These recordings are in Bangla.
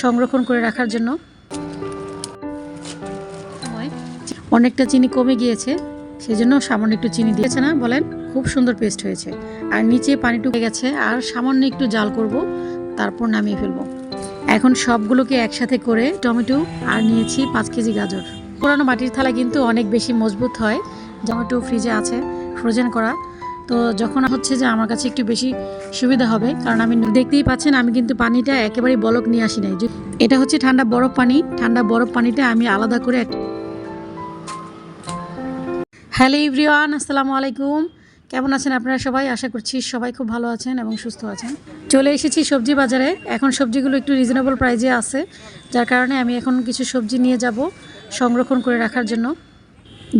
সংরক্ষণ করে রাখার জন্য। অনেকটা চিনি কমে গিয়েছে সেই জন্য সামান্য একটু চিনি দিয়েছে না, বলেন খুব সুন্দর পেস্ট হয়েছে। আর নিচে পানি টুকে গেছে, আর সামান্য একটু জাল করব, তারপর নামিয়ে ফেলব। এখন সবগুলোকে একসাথে করে টমেটো আর নিয়েছি পাঁচ কেজি গাজর। পুরানো মাটির থালা কিন্তু অনেক বেশি মজবুত হয়, টমেটো ফ্রিজে আছে, ফ্রোজেন করা। তো যখন হচ্ছে যে আমার কাছে একটু বেশি সুবিধা হবে, কারণ আমি দেখতেই পাচ্ছেন আমি কিন্তু পানিটা একেবারেই বলক নিয়ে আসি নাই। এটা হচ্ছে ঠান্ডা বরফ পানি। ঠান্ডা বরফ পানিটা আমি আলাদা করে হ্যালো ইভরিওয়ান আসসালামু আলাইকুম। কেমন আছেন আপনারা সবাই? আশা করছি সবাই খুব ভালো আছেন এবং সুস্থ আছেন। চলে এসেছি সবজি বাজারে। এখন সবজিগুলো একটু রিজনেবল প্রাইজে আছে, যার কারণে আমি এখন কিছু সবজি নিয়ে যাব সংরক্ষণ করে রাখার জন্য।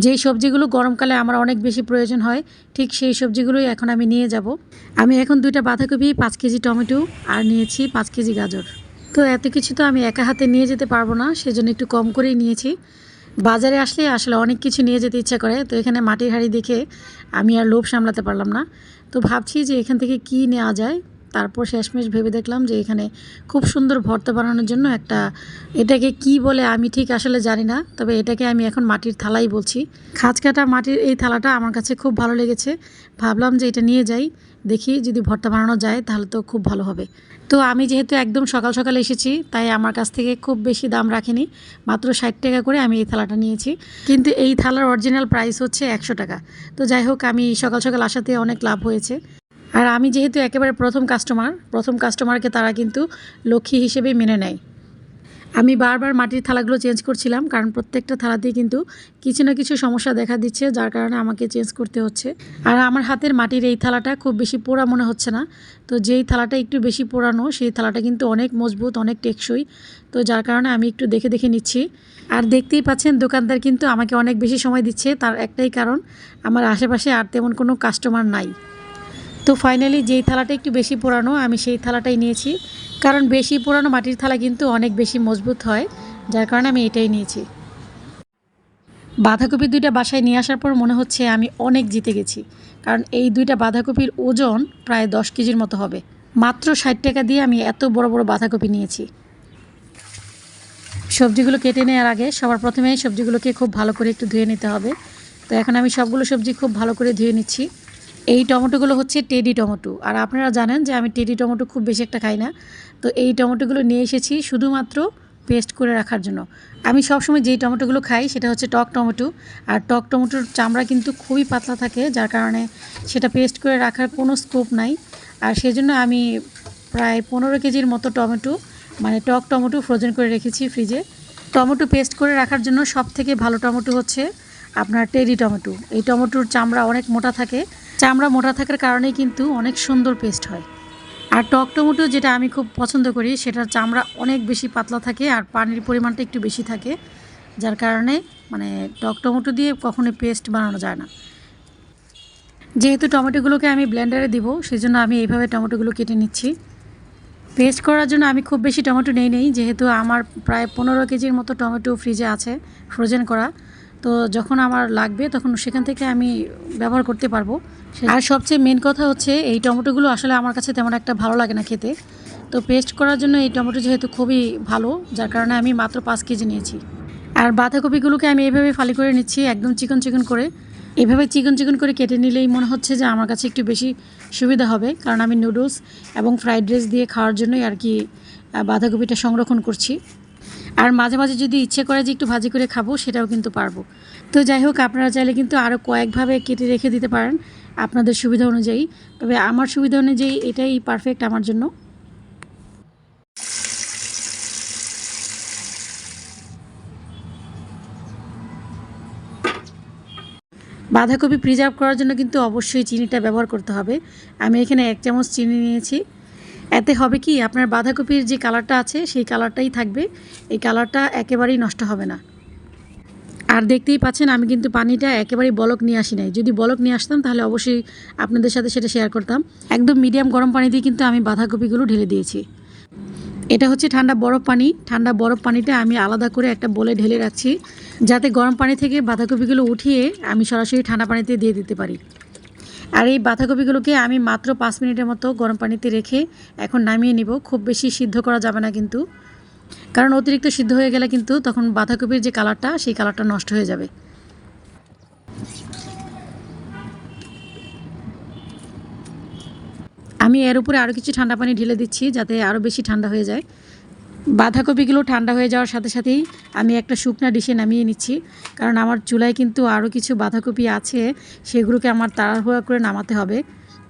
যেই সবজিগুলো গরমকালে আমার অনেক বেশি প্রয়োজন হয়, ঠিক সেই সবজিগুলোই এখন আমি নিয়ে যাব। আমি এখন দুইটা বাঁধাকপি, পাঁচ কেজি টমেটো আর নিয়েছি পাঁচ কেজি গাজর। তো এত কিছু তো আমি একা হাতে নিয়ে যেতে পারব না, সেজন্য একটু কম করেই নিয়েছি। বাজারে আসলে আসলে অনেক কিছু নিয়ে যেতে ইচ্ছা করে, তো এখানে মাটির হাঁড়ি দেখে আমি আর লোভ সামলাতে পারলাম না। তো ভাবছি যে এখান থেকে কি নেওয়া যায় তারপর শেষমেশ ভেবে দেখলাম যে এখানে খুব সুন্দর ভর্তা বানানোর জন্য একটা, এটাকে কি বলে আমি ঠিক আসলে জানি না, তবে এটাকে আমি এখন মাটির থালাই বলছি। খাঁজ কাটা মাটির এই থালাটা আমার কাছে খুব ভালো লেগেছে। ভাবলাম যে এটা নিয়ে যাই, দেখি যদি ভর্তা বানানো যায় তাহলে তো খুব ভালো হবে। তো আমি যেহেতু একদম সকাল সকাল এসেছি, তাই আমার কাছ থেকে খুব বেশি দাম রাখিনি, মাত্র ষাট টাকা করে আমি এই থালাটা নিয়েছি। কিন্তু এই থালার অরিজিনাল প্রাইস হচ্ছে একশো টাকা। তো যাই হোক, আমি সকাল সকাল আসাতে অনেক লাভ হয়েছে। আর আমি যেহেতু একেবারে প্রথম কাস্টমার প্রথম কাস্টমারকে তারা কিন্তু লক্ষ্মী হিসেবে মেনে নেয়। আমি বারবার মাটির থালাগুলো চেঞ্জ করছিলাম, কারণ প্রত্যেকটা থালাতেই কিন্তু কিছু না কিছু সমস্যা দেখা দিচ্ছে, যার কারণে আমাকে চেঞ্জ করতে হচ্ছে। আর আমার হাতের মাটির এই থালাটা খুব বেশি পোড়া মনে হচ্ছে না। তো যেই থালাটা একটু বেশি পোড়ানো, সেই থালাটা কিন্তু অনেক মজবুত, অনেক টেকসই। তো যার কারণে আমি একটু দেখে দেখে নিচ্ছি। আর দেখতেই পাচ্ছেন, দোকানদার কিন্তু আমাকে অনেক বেশি সময় দিচ্ছে। তার একটাই কারণ, আমার আশেপাশে আর তেমন কোনো কাস্টমার নাই। তো ফাইনালি যেই থালাটা একটু বেশি পোড়ানো, আমি সেই থালাটাই নিয়েছি। কারণ বেশি পোড়ানো মাটির থালা কিন্তু অনেক বেশি মজবুত হয়, যার কারণে আমি এটাই নিয়েছি। বাঁধাকপি দুইটা বাসায় নিয়ে আসার পর মনে হচ্ছে আমি অনেক জিতে গেছি, কারণ এই দুইটা বাঁধাকপির ওজন প্রায় দশ কেজির মতো হবে। মাত্র ষাট টাকা দিয়ে আমি এত বড় বড় বাঁধাকপি নিয়েছি। সবজিগুলো কেটে নেওয়ার আগে সবার প্রথমে সবজিগুলোকে খুব ভালো করে একটু ধুয়ে নিতে হবে। তো এখন আমি সবগুলো সবজি খুব ভালো করে ধুয়ে নিচ্ছি। এই টমেটোগুলো হচ্ছে টেডি টমেটো। আর আপনারা জানেন যে আমি টেডি টমেটো খুব বেশি একটা খাই না। তো এই টমেটোগুলো নিয়ে এসেছি শুধুমাত্র পেস্ট করে রাখার জন্য। আমি সবসময় যেই টমেটোগুলো খাই সেটা হচ্ছে টক টমেটো। আর টক টমেটোর চামড়া কিন্তু খুবই পাতলা থাকে, যার কারণে সেটা পেস্ট করে রাখার কোনো স্কোপ নাই। আর সেজন্য আমি প্রায় পনেরো কেজির মতো টমেটো মানে টক টমেটো ফ্রোজেন করে রেখেছি ফ্রিজে। টমেটো পেস্ট করে রাখার জন্য সব থেকে ভালো টমেটো হচ্ছে আপনার টেরি টমেটো। এই টমেটোর চামড়া অনেক মোটা থাকে চামড়া মোটা থাকার কারণেই কিন্তু অনেক সুন্দর পেস্ট হয়। আর টক টমেটো যেটা আমি খুব পছন্দ করি, সেটার চামড়া অনেক বেশি পাতলা থাকে আর পানির পরিমাণটা একটু বেশি থাকে। যার কারণে মানে টক টমেটো দিয়ে কখনোই পেস্ট বানানো যায় না। যেহেতু টমেটোগুলোকে আমি ব্লেন্ডারে দিব সেই জন্য আমি এইভাবে টমেটোগুলো কেটে নিচ্ছি। পেস্ট করার জন্য আমি খুব বেশি টমেটো নেই নেই, যেহেতু আমার প্রায় পনেরো কেজির মতো টমেটো ফ্রিজে আছে ফ্রোজেন করা। তো যখন আমার লাগবে তখন সেখান থেকে আমি ব্যবহার করতে পারব। আর সবচেয়ে মেন কথা হচ্ছে এই টমেটোগুলো আসলে আমার কাছে তেমন একটা ভালো লাগে না খেতে। তো পেস্ট করার জন্য এই টমেটো যেহেতু খুবই ভালো, যার কারণে আমি মাত্র পাঁচ কেজি নিয়েছি। আর বাঁধাকপিগুলোকে আমি এভাবে ফালি করে নিচ্ছি, একদম চিকন চিকন করে। এভাবে চিকন চিকন করে কেটে নিলেই মনে হচ্ছে যে আমার কাছে একটু বেশি সুবিধা হবে, কারণ আমি নুডলস এবং ফ্রাইড রাইস দিয়ে খাওয়ার জন্যই আর কি বাঁধাকপিটা সংরক্ষণ করছি। আর মাঝে মাঝে যদি ইচ্ছে করে যে একটু ভাজি করে খাব, সেটাও কিন্তু পারব। তো যাই হোক আপনারা চাইলে কিন্তু আরও কয়েকভাবে কেটে রেখে দিতে পারেন আপনাদের সুবিধা অনুযায়ী। তবে আমার সুবিধা অনুযায়ী এটাই পারফেক্ট আমার জন্য। বাঁধাকপি প্রিজার্ভ করার জন্য কিন্তু অবশ্যই চিনিটা ব্যবহার করতে হবে। আমি এখানে এক চামচ চিনি নিয়েছি। এতে হবে কি, আপনার বাঁধাকপির যে কালারটা আছে, সেই কালারটাই থাকবে। এই কালারটা একেবারেই নষ্ট হবে না। আর দেখতেই পাচ্ছেন, আমি কিন্তু পানিটা একেবারেই বলক নিয়ে আসি নাই। যদি বলক নিয়ে আসতাম, তাহলে অবশ্যই আপনাদের সাথে সেটা শেয়ার করতাম। একদম মিডিয়াম গরম পানি দিয়ে কিন্তু আমি বাঁধাকপিগুলো ঢেলে দিয়েছি। এটা হচ্ছে ঠান্ডা বরফ পানি। ঠান্ডা বরফ পানিটা আমি আলাদা করে একটা বলে ঢেলে রাখছি, যাতে গরম পানি থেকে বাঁধাকপিগুলো উঠিয়ে আমি সরাসরি ঠান্ডা পানিতে দিয়ে দিতে পারি। আর এই বাঁধাকপিগুলোকে আমি মাত্র পাঁচ মিনিটের মতো গরম পানিতে রেখে এখন নামিয়ে নিব। খুব বেশি সিদ্ধ করা যাবে না কিন্তু। কারণ অতিরিক্ত সিদ্ধ হয়ে গেলে কিন্তু তখন বাঁধাকপির যে কালারটা, সেই কালারটা নষ্ট হয়ে যাবে। আমি এর উপরে আরও কিছু ঠান্ডা পানি ঢেলে দিচ্ছি যাতে আরও বেশি ঠান্ডা হয়ে যায়। বাঁধাকপিগুলো ঠান্ডা হয়ে যাওয়ার সাথে সাথেই আমি একটা শুকনা ডিশে নামিয়ে নিচ্ছি। কারণ আমার চুলায় কিন্তু আরও কিছু বাঁধাকপি আছে, সেগুলোকে আমার তাড়াহুড়া করে নামাতে হবে,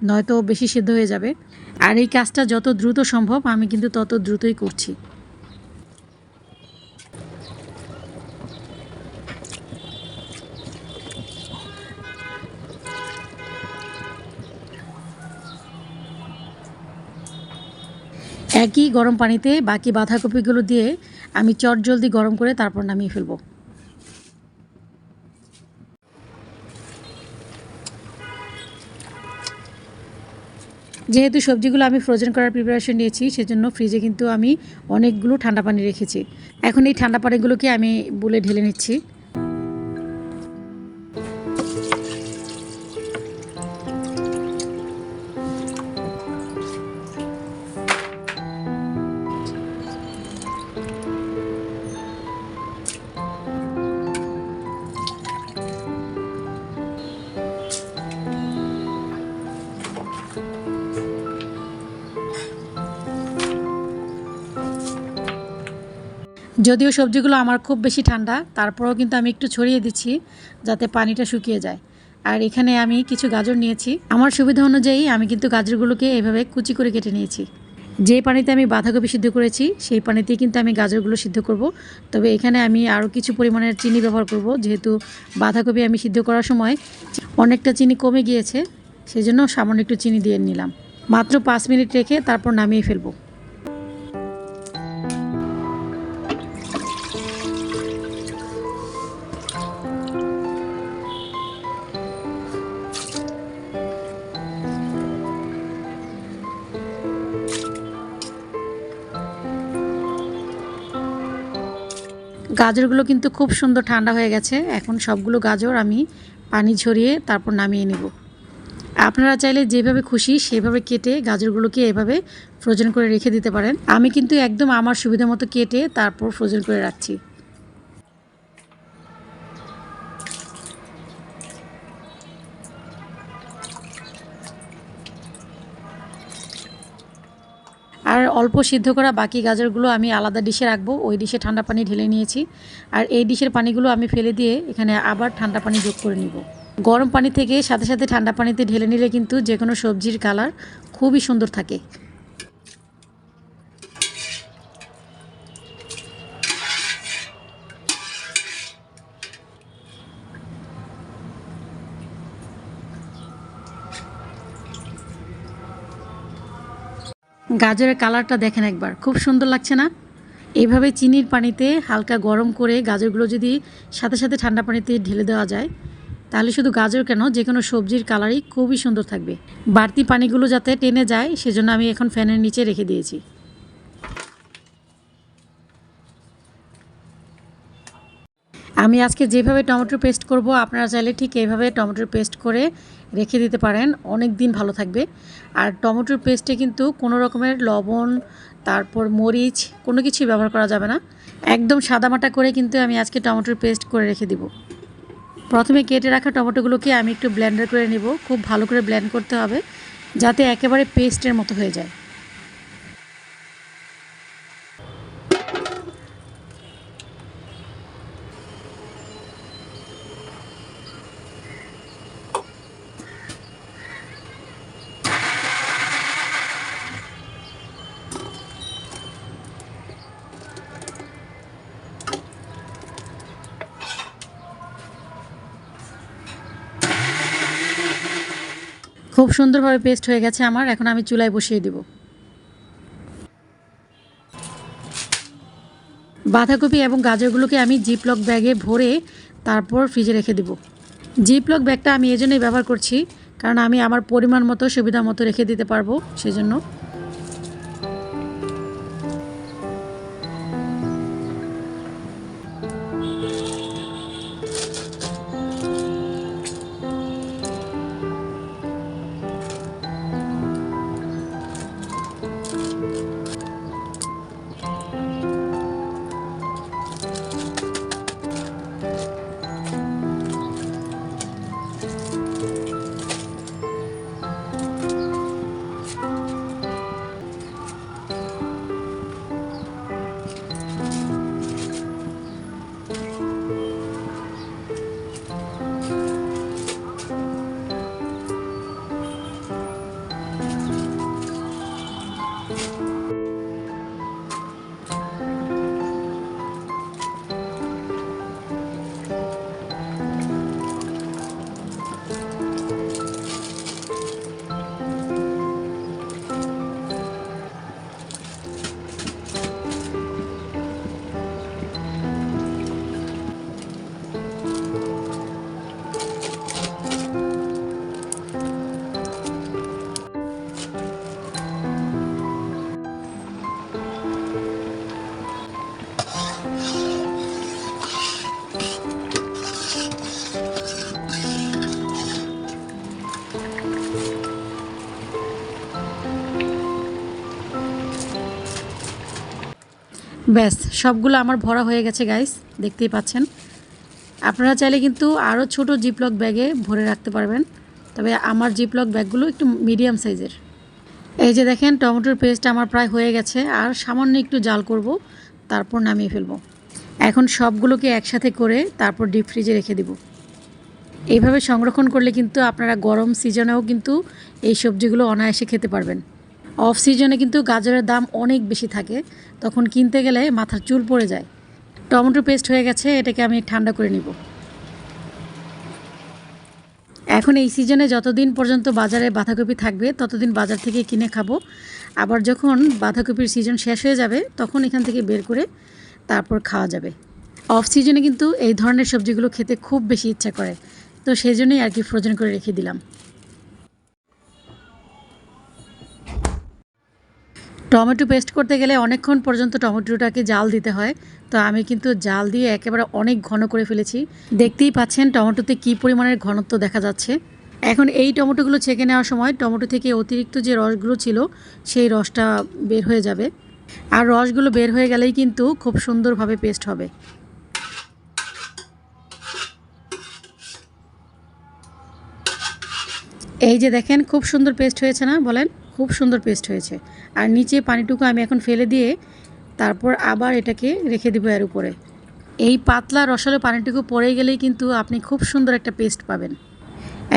নয়তো বেশি সিদ্ধ হয়ে যাবে। আর এই কাজটা যত দ্রুত সম্ভব, আমি কিন্তু তত দ্রুতই করছি। একই গরম পানিতে বাকি বাঁধাকপিগুলো দিয়ে আমি চট জলদি গরম করে তারপর নামিয়ে ফেলব। যেহেতু সবজিগুলো আমি ফ্রোজেন করার প্রিপারেশন নিয়েছি, সেজন্য ফ্রিজে কিন্তু আমি অনেকগুলো ঠান্ডা পানি রেখেছি। এখন এই ঠান্ডা পানিগুলোকে আমি বুলে ঢেলে নিচ্ছি। যদিও সবজিগুলো আমার খুব বেশি ঠান্ডা, তারপরেও কিন্তু আমি একটু ছড়িয়ে দিচ্ছি যাতে পানিটা শুকিয়ে যায়। আর এখানে আমি কিছু গাজর নিয়েছি। আমার সুবিধা অনুযায়ী আমি কিন্তু গাজরগুলোকে এভাবে কুচি করে কেটে নিয়েছি। যে পানিতে আমি বাঁধাকপি সিদ্ধ করেছি, সেই পানিতেই কিন্তু আমি গাজরগুলো সিদ্ধ করব। তবে এখানে আমি আরও কিছু পরিমাণের চিনি ব্যবহার করব, যেহেতু বাঁধাকপি আমি সিদ্ধ করার সময় অনেকটা চিনি কমে গিয়েছে, সেজন্য সামান্য একটু চিনি দিয়ে নিলাম। মাত্র পাঁচ মিনিট রেখে তারপর নামিয়ে ফেলব। গাজরগুলো কিন্তু খুব সুন্দর ঠান্ডা হয়ে গেছে। এখন সবগুলো গাজর আমি পানি ঝরিয়ে তারপর নামিয়ে নেব। আপনারা চাইলে যেভাবে খুশি সেভাবে কেটে গাজরগুলোকে এভাবে ফ্রোজেন করে রেখে দিতে পারেন। আমি কিন্তু একদম আমার সুবিধা মতো কেটে তারপর ফ্রোজেন করে রাখছি। আর অল্প সিদ্ধ করা বাকি গাজরগুলো আমি আলাদা ডিশে রাখব। ওই ডিশে ঠান্ডা পানি ঢেলে নিয়েছি। আর এই ডিশের পানিগুলো আমি ফেলে দিয়ে এখানে আবার ঠান্ডা পানি যোগ করে নিব। গরম পানি থেকে সাথে সাথে ঠান্ডা পানিতে ঢেলে নিলে কিন্তু যে কোনো সবজির কালার খুবই সুন্দর থাকে। গাজরের কালারটা দেখেন একবার। খুব সুন্দর লাগছে না? এইভাবে চিনির পানিতে হালকা গরম করে গাজরগুলো যদি সাথে সাথে ঠান্ডা পানিতে ঢেলে দেওয়া যায়, তাহলে শুধু গাজর কেন, যে কোনো সবজির কালারই খুবই সুন্দর থাকবে। বাড়তি পানিগুলো যাতে টেনে যায়, সেজন্য আমি এখন ফ্যানের নিচে রেখে দিয়েছি। আমি আজকে যেভাবে টমেটো পেস্ট করব, আপনারা চাইলে ঠিক এইভাবে টমেটোর পেস্ট করে রেখে দিতে পারেন। অনেক দিন ভালো থাকবে। আর টমেটোর পেস্টে কিন্তু কোনো রকমের লবণ, তারপর মরিচ, কোনো কিছুই ব্যবহার করা যাবে না। একদম সাদামাটা করে কিন্তু আমি আজকে টমেটোর পেস্ট করে রেখে দিব। প্রথমে কেটে রাখা টমেটোগুলোকে আমি একটু ব্লেন্ডার করে নেব। খুব ভালো করে ব্লেন্ড করতে হবে, যাতে একেবারে পেস্টের মতো হয়ে যায়। খুব সুন্দরভাবে পেস্ট হয়ে গেছে আমার, এখন আমি চুলায় বসিয়ে দেব। বাঁধাকপি এবং গাজরগুলোকে আমি জিপলক ব্যাগে ভরে তারপর ফ্রিজে রেখে দেব। জিপলক ব্যাগটা আমি এজন্যই ব্যবহার করছি, কারণ আমি আমার পরিমাণ মতো, সুবিধা মতো রেখে দিতে পারব, সেজন্য। ব্যাস, সবগুলো আমার ভরা হয়ে গেছে গাইস দেখতেই পাচ্ছেন। আপনারা চাইলে কিন্তু আরও ছোট জিপলক ব্যাগে ভরে রাখতে পারবেন, তবে আমার জিপলক ব্যাগগুলো একটু মিডিয়াম সাইজের এই যে দেখেন, টমেটোর পেস্ট আমার প্রায় হয়ে গেছে, আর সামান্য একটু জাল করব, তারপর নামিয়ে ফেলব। এখন সবগুলোকে একসাথে করে তারপর ডিপ ফ্রিজে রেখে দিব। এইভাবে সংরক্ষণ করলে কিন্তু আপনারা গরম সিজনেও কিন্তু এই সবজিগুলো অনায়াসে খেতে পারবেন। অফ সিজনে কিন্তু গাজরের দাম অনেক বেশি থাকে। তখন কিনতে গেলে মাথার চুল পড়ে যায়। টমেটো পেস্ট হয়ে গেছে, এটাকে আমি ঠান্ডা করে নিব। এখন এই সিজনে যতদিন পর্যন্ত বাজারে বাঁধাকপি থাকবে, ততদিন বাজার থেকে কিনে খাব। আবার যখন বাঁধাকপির সিজন শেষ হয়ে যাবে, তখন এখান থেকে বের করে তারপর খাওয়া যাবে। অফ সিজনে কিন্তু এই ধরনের সবজিগুলো খেতে খুব বেশি ইচ্ছা করে। তো সেই জন্যই আর কি ফ্রোজেন করে রেখে দিলাম। টমেটো পেস্ট করতে গেলে অনেকক্ষণ পর্যন্ত টমেটোটাকে জাল দিতে হয়। তো আমি কিন্তু জাল দিয়ে একেবারে অনেক ঘন করে ফেলেছি। দেখতেই পাচ্ছেন টমেটোতে কী পরিমাণের ঘনত্ব দেখা যাচ্ছে। এখন এই টমেটোগুলো ছেঁকে নেওয়ার সময় টমেটো থেকে অতিরিক্ত যে রসগুলো ছিল, সেই রসটা বের হয়ে যাবে। আর রসগুলো বের হয়ে গেলেই কিন্তু খুব সুন্দরভাবে পেস্ট হবে। এই যে দেখেন, খুব সুন্দর পেস্ট হয়েছে না বলেন? খুব সুন্দর পেস্ট হয়েছে। আর নিচে পানিটুকু আমি এখন ফেলে দিয়ে তারপর আবার এটাকে রেখে দেবো এর উপরে। এই পাতলা রসালো পানিটুকু পড়ে গেলেই কিন্তু আপনি খুব সুন্দর একটা পেস্ট পাবেন।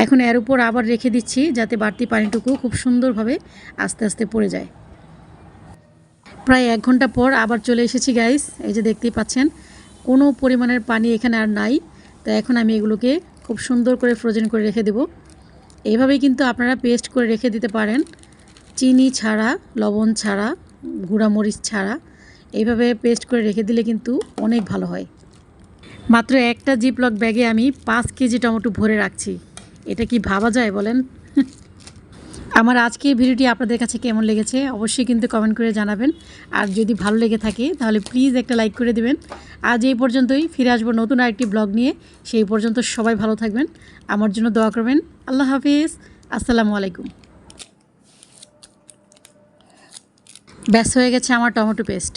এখন এর উপর আবার রেখে দিচ্ছি যাতে বাড়তি পানিটুকু খুব সুন্দরভাবে আস্তে আস্তে পড়ে যায়। প্রায় এক ঘণ্টা পর আবার চলে এসেছি গাইস এই যে দেখতেই পাচ্ছেন, কোনো পরিমাণের পানি এখানে আর নাই। তো এখন আমি এগুলোকে খুব সুন্দর করে ফ্রোজেন করে রেখে দেবো। এইভাবেই কিন্তু আপনারা পেস্ট করে রেখে দিতে পারেন। চিনি ছাড়া, লবণ ছাড়া, গুঁড়ামরিচ ছাড়া এইভাবে পেস্ট করে রেখে দিলে কিন্তু অনেক ভালো হয়। মাত্র একটা জিপলক ব্যাগে আমি পাঁচ কেজি টমেটো ভরে রাখছি। এটা কি ভাবা যায় বলেন? আমার আজকে ভিডিওটি আপনাদের কাছে কেমন লেগেছে অবশ্যই কিন্তু কমেন্ট করে জানাবেন। আর যদি ভালো লেগে থাকে তাহলে প্লিজ একটা লাইক করে দেবেন। আজ এই পর্যন্তই, ফিরে আসব নতুন আরেকটি ব্লগ নিয়ে। সেই পর্যন্ত সবাই ভালো থাকবেন। আমার জন্য দোয়া করবেন। আল্লাহ হাফিজ। আসসালামু আলাইকুম। ব্যাস হয়ে গেছে আমার টমেটো পেস্ট।